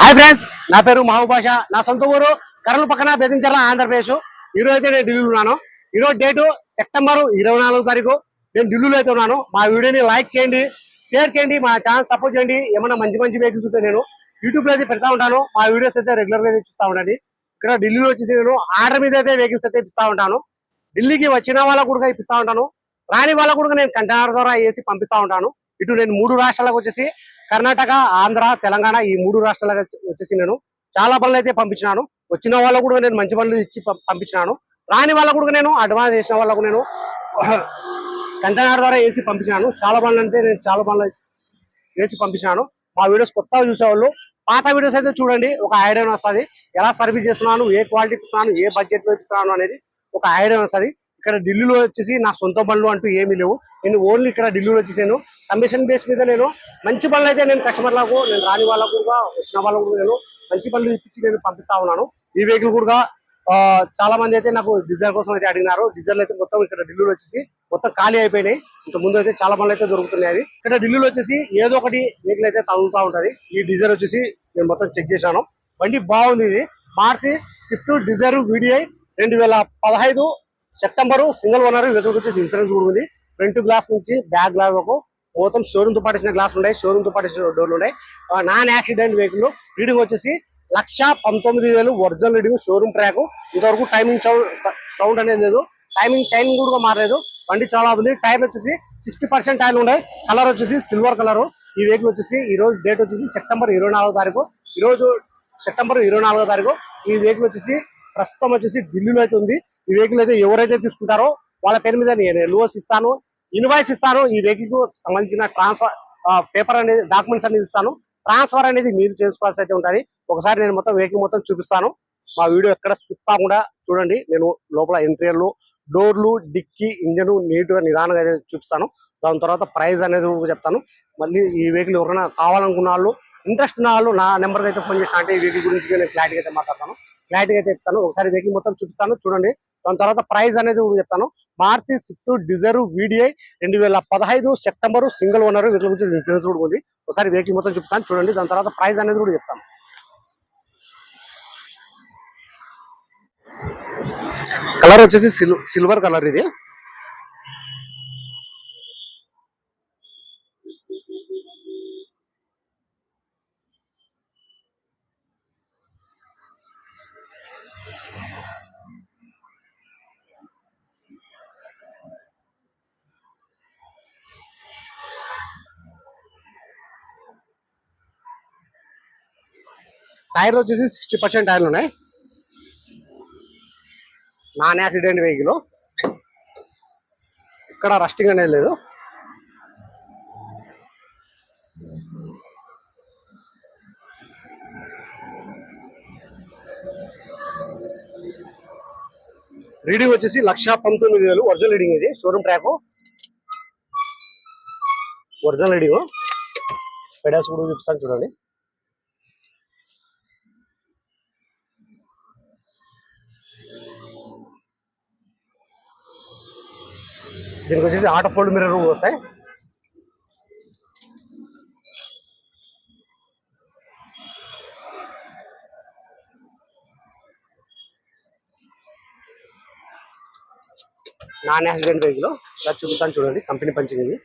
Hi friends నా పేరు మహబూబాష నా సొంత ఊరు కర్నూలు పక్కన బెదించర్ల ఆంధ్రప్రదేశ్. ఈరోజు అయితే నేను ఢిల్లీలో ఉన్నాను. ఈరోజు డేటు సెప్టెంబర్ ఇరవై నాలుగు తారీఖు. నేను ఢిల్లీలో అయితే ఉన్నాను. మా వీడియోని లైక్ చేయండి షేర్ చేయండి మా ఛానల్ సపోర్ట్ చేయండి. ఏమైనా మంచి మంచి వెహికల్స్ ఉంటే నేను యూట్యూబ్లో అయితే పెడతా ఉంటాను. మా వీడియోస్ అయితే రెగ్యులర్గా చూస్తూ ఉండండి. ఇక్కడ ఢిల్లీలో వచ్చేసి నేను ఆర్డర్ మీద అయితే వెహికల్స్ అయితే ఇప్పిస్తూ ఉంటాను. ఢిల్లీకి వచ్చిన వాళ్ళకు కూడా ఇప్పిస్తూ ఉంటాను. రాని వాళ్ళకు కూడా నేను కంటైనర్ ద్వారా వేసి పంపిస్తా ఉంటాను. ఇటు నేను మూడు రాష్ట్రాలకు వచ్చేసి కర్ణాటక ఆంధ్ర తెలంగాణ ఈ మూడు రాష్ట్రాలకు వచ్చేసి నేను చాలా పనులు అయితే పంపించినాను. వచ్చిన వాళ్ళకు కూడా నేను మంచి పనులు ఇచ్చి పం- పంపించినాను. రాని వాళ్ళకు కూడా నేను అడ్వాన్స్ చేసిన వాళ్ళకు నేను కంటైనర్ ద్వారా వేసి పంపించినాను. చాలా పనులు అంటే నేను చాలా పనులు వేసి పంపించినాను. మా వీడియోస్ కొత్తగా చూసేవాళ్ళు పాత వీడియోస్ అయితే చూడండి ఒక ఐడియా వస్తుంది. ఎలా సర్వీస్ చేస్తున్నాను ఏ క్వాలిటీ ఇస్తున్నాను ఏ బడ్జెట్లో ఇస్తున్నాను అనేది ఒక ఐడియా వస్తుంది. ఇక్కడ ఢిల్లీలో వచ్చేసి నా సొంత బండ్లు అంటూ ఏమీ లేవు. నేను ఓన్లీ ఇక్కడ ఢిల్లీలో వచ్చేసాను. కమిషన్ బేస్ మీద నేను మంచి పనులు అయితే నేను కస్టమర్లకు నేను రాని వాళ్ళకు కూడా వచ్చిన వాళ్ళకు కూడా నేను మంచి పనులు ఇప్పించి నేను పంపిస్తా ఉన్నాను. ఈ వెహికల్ కూడా చాలా మంది అయితే నాకు డీజిల్ కోసం అయితే అడిగినారు. డీజిల్ అయితే మొత్తం ఇక్కడ ఢిల్లీలో వచ్చేసి మొత్తం ఖాళీ అయిపోయినాయి. ఇంత ముందు అయితే చాలా పనులు అయితే దొరుకుతున్నాయి ఇక్కడ ఢిల్లీలో వచ్చేసి ఏదో ఒకటి వెహికల్ అయితే తగులుతూ ఉంటది. ఈ డీజిల్ వచ్చేసి నేను మొత్తం చెక్ చేశాను. బండి బాగుంది ఇది. మారుతి స్విఫ్ట్ డిజైర్ వీడిఐ రెండు వేల పదహైదు సెప్టెంబరు సింగిల్ ఓనర్ వెహికల్ వచ్చేసి ఇన్సూరెన్స్ కూడా ఉంది. ఫ్రంట్ గ్లాస్ నుంచి బ్యాక్ గ్లాస్ వరకు మొత్తం షోరూమ్ పాటు పాటించిన గ్లాస్ ఉన్నాయి. షోరూమ్తో పాటు పాటించిన డోర్లు ఉన్నాయి. నాన్ యాక్సిడెంట్ వెహికల్ రీడింగ్ వచ్చేసి లక్ష పంతొమ్మిది వేలు ఒరిజినల్ రీడింగ్ షోరూమ్ ట్రాక్. ఇంతవరకు టైమింగ్ సౌండ్ అనేది లేదు. టైమింగ్ చైన్ కూడా మారలేదు. బండి చాలా ఉంది. టైర్ వచ్చేసి సిక్స్టీ పర్సెంట్ టైర్లు ఉన్నాయి. కలర్ వచ్చేసి సిల్వర్ కలర్. ఈ వెహికల్ వచ్చేసి ఈ రోజు డేట్ వచ్చేసి సెప్టెంబర్ ఇరవై నాలుగో తారీఖు. ఈ రోజు సెప్టెంబర్ ఇరవై నాలుగో తారీఖు. ఈ వెహికల్ వచ్చేసి ప్రస్తుతం వచ్చేసి ఢిల్లీలో అయితే ఉంది. ఈ వెహికల్ అయితే ఎవరైతే తీసుకుంటారో వాళ్ళ పేరు మీద నేను ఎల్ఓస్ ఇస్తాను. ఇన్వాయిస్ ఇస్తాను. ఈ వెహికల్కు సంబంధించిన ట్రాన్స్ఫర్ పేపర్ అనేది డాక్యుమెంట్స్ అనేది ఇస్తాను. ట్రాన్స్ఫర్ అనేది మీరు చేసుకోవాల్సి అయితే ఉంటుంది. ఒకసారి నేను మొత్తం వెహికల్ మొత్తం చూపిస్తాను. మా వీడియో ఎక్కడ స్కిప్ కాకుండా చూడండి. నేను లోపల ఇంటీరియర్లు డోర్లు డిక్కి ఇంజన్ నీట్గా నిదానంగా అయితే చూపిస్తాను. దాని తర్వాత ప్రైజ్ అనేది చెప్తాను. మళ్ళీ ఈ వెహికల్ ఎవరైనా కావాలనుకున్న వాళ్ళు ఇంట్రెస్ట్ ఉన్న వాళ్ళు నా నెంబర్కి అయితే ఫోన్ చేసిన అంటే ఈ వెహికల్ గురించి నేను క్లారిటీగా అయితే మాట్లాడతాను. క్లారిటీగా అయితే చెప్తాను. ఒకసారి వెహికల్ మొత్తం చూపిస్తాను. చూడండి. దాని తర్వాత ప్రైస్ అనేది చెప్తాను. మారుతి స్విఫ్ట్ డిజైర్ వీడిఐ రెండు వేల పదహైదు సెప్టెంబర్ సింగిల్ ఓనర్. వీటి గురించి ఇన్సూరెన్స్ కూడా ఉంది. ఒకసారి వెహికల్ మొత్తం చూపిస్తాను. చూడండి. దాని తర్వాత ప్రైస్ అనేది కూడా చెప్తాను. కలర్ వచ్చేసి సిల్- సిల్వర్ కలర్ ఇది. టైర్లు వచ్చేసి సిక్స్టీ పర్సెంట్ టైర్లు ఉన్నాయి. Non accident vehicle. ఇక్కడ రస్టింగ్ అనేది లేదు. రీడింగ్ వచ్చేసి లక్ష పంతొమ్మిది వేలు. ఒరిజినల్ రీడింగ్ ఇది. Showroom track. Original reading. Pedals కూడా చూపిస్తాను చూడండి. దీనికి వచ్చేసి ఆట ఫోల్డ్ మిర్రర్ వస్తాయి. Non accident vehicle. సార్ చూపిస్తాను చూడండి కంపెనీ పంచింగ్ ఇది.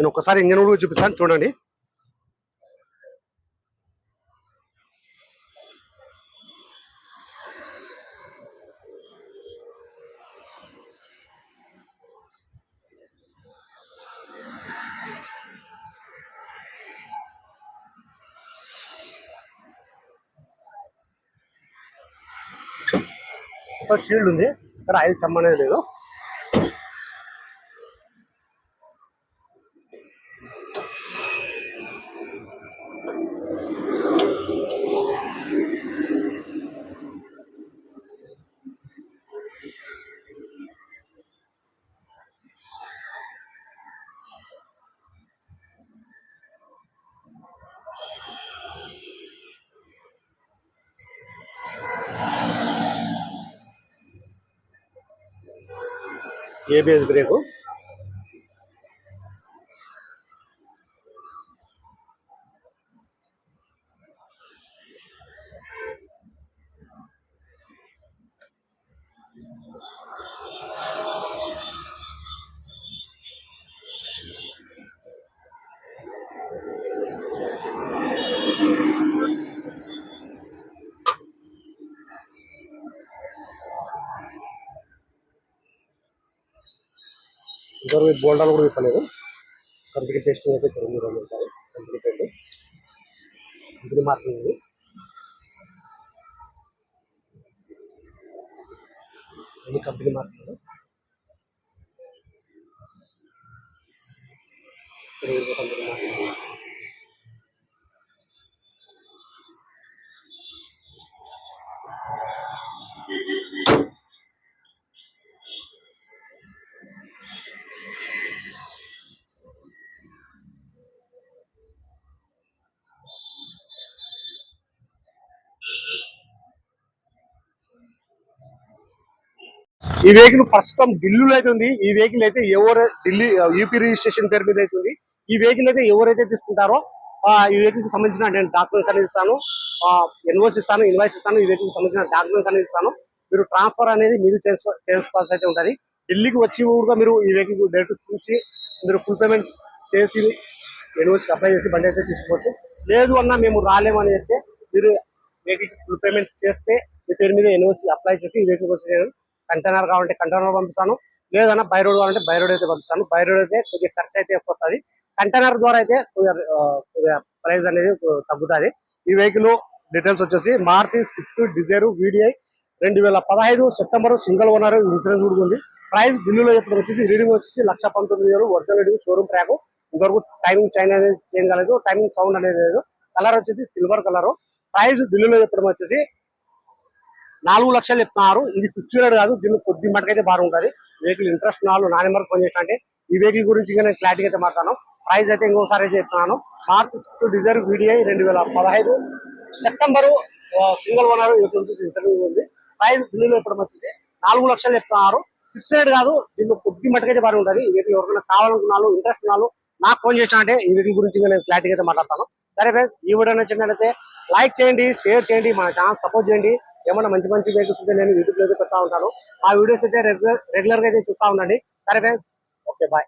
నేను ఒకసారి ఇంజన్ కూడా చూపిస్తాను చూడండి. షీల్డ్ ఉంది. ఇక్కడ ఆయిల్ చమ్మనేది లేదు. ABS brake. ఇంతవరకు బోల్డాలు కూడా విప్పలేదు కంపెనీ టెస్టింగ్ అయితే తొమ్మిది రోజులు రెండు కంపెనీ పెట్టి కంపెనీ మార్కింగ్ ఉంది. ఇది కంపెనీ మార్కింగ్. ఈ వెహికల్ ప్రస్తుతం ఢిల్లీలో అయితే ఉంది. ఈ వెహికల్ అయితే ఎవరు ఢిల్లీ యూపీ రిజిస్ట్రేషన్ పేరు మీద అయితే ఉంది. ఈ వెహికల్ అయితే ఎవరైతే తీసుకుంటారో ఈ వెహికల్కి సంబంధించిన నేను డాక్యుమెంట్స్ అనేది ఇస్తాను. ఎన్వోస్ ఇస్తాను ఇన్వాయిస్ ఇస్తాను ఈ వెహికల్కి సంబంధించిన డాక్యుమెంట్స్ అనేది ఇస్తాను. మీరు ట్రాన్స్ఫర్ అనేది మీరు చేసుకోవాల్సి అయితే ఉంటుంది ఢిల్లీకి వచ్చి కూడా మీరు ఈ వెహికల్ డేట్ చూసి మీరు ఫుల్ పేమెంట్ చేసి ఎన్ఓసికి అప్లై చేసి బండి అయితే తీసుకోవచ్చు. లేదు అన్నా మేము రాలేమని చెప్తే మీరు వెహికల్ ఫుల్ పేమెంట్ చేస్తే మీ పేరు మీద ఎన్ఓసి అప్లై చేసి ఈ వెహికల్ వచ్చి కంటైనర్ కావాలంటే కంటైనర్ పంపిస్తాను. లేదన్నా బై రోడ్ కావాలంటే బై రోడ్ అయితే పంపిస్తాను. బై రోడ్ అయితే కొద్దిగా ఖర్చు అయితే ఎక్కువ వస్తుంది. కంటైనర్ ద్వారా అయితే కొద్దిగా ప్రైస్ అనేది తగ్గుతుంది. ఈ వెహికల్ డీటెయిల్స్ వచ్చేసి మారుతి స్విఫ్ట్ డిజైర్ వీడిఐ రెండు వేల పదహైదు సెప్టెంబర్ సింగిల్ ఓనర్ ఇన్సూరెన్స్ కూడా ఉంది. ప్రైస్ ఢిల్లీలో చెప్పడం వచ్చేసి రీడింగ్ వచ్చేసి లక్ష పంతొమ్మిది వేలు ఒరిజినల్ రీడింగ్ షోరూమ్ ట్రాక్. ఇంతవరకు టైమింగ్ చైన్ అనేది చేంజ్ కాలేదు. టైమింగ్ సౌండ్ అనేది లేదు. కలర్ వచ్చేసి సిల్వర్ కలర్. ప్రైస్ ఢిల్లీలో చెప్పడం వచ్చేసి నాలుగు లక్షలు చెప్తున్నారు ఇది ఫిక్స్డ్ రేట్ కాదు. దీన్ని కొద్ది మటుకైతే బాగుంటుంది వెహికల్ ఇంట్రెస్ట్ నాలుగు నాని నెంబర్ ఫోన్ అంటే ఈ వెహికల్ గురించి ఇంకా నేను క్లారిటీ అయితే మాట్లాడను. ప్రైస్ అయితే ఇంకోసారి అయితే చెప్తున్నాను. మార్క్ స్విఫ్ట్ డిజైర్ వీడిఐ రెండు వేల పదహైదు. సెప్టెంబర్ సింగిల్ ఓనర్ ఇన్సూరెన్స్ ఉంది. ప్రైస్ ఢిల్లీలో ఇప్పుడు వచ్చేసి నాలుగు లక్షలు చెప్తున్నారు. ఫిక్స్ రేట్ కాదు. దీన్ని కొద్ది మటుకైతే బాగుంటుంది ఈ వెహికల్ ఎవరికైనా కావాలనుకున్నాను ఇంట్రెస్ట్ ఉన్నాను నాకు ఫోన్ చేసిన అంటే ఈ వెహికల్ గురించి నేను క్లారిటీ అయితే మాట్లాడతాను. సరే ఫ్రెండ్స్ ఈ వీడియో నచ్చినట్లయితే లైక్ చేయండి షేర్ చేయండి మన ఛానల్ సపోర్ట్ చేయండి. ఏమన్నా మంచి మంచి వెహికల్స్ ఉంటే నేను యూట్యూబ్లో అయితే పెడతా ఉంటాను. ఆ వీడియోస్ అయితే రెగ్యులర్ రెగ్యులర్గా అయితే చూస్తా ఉండండి. సరే ఫ్రెండ్స్ ఓకే బాయ్